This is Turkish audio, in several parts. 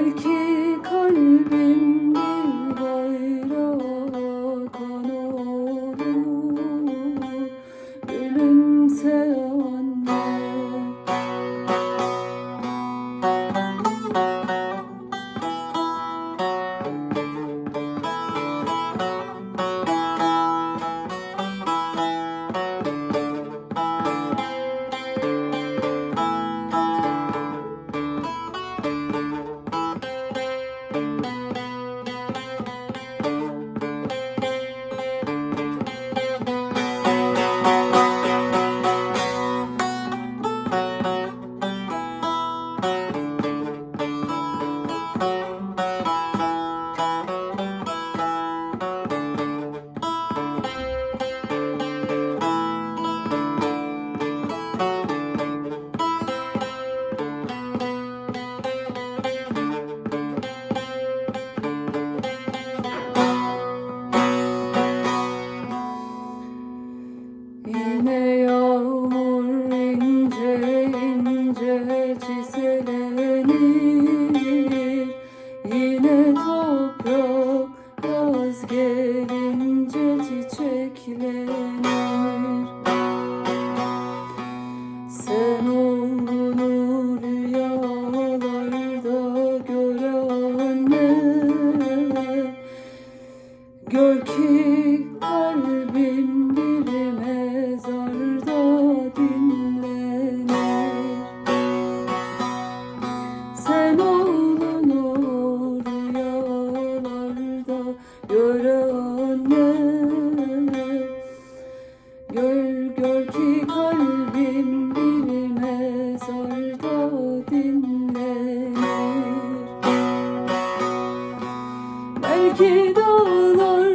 الكل kisses you Belki dağlar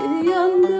Bir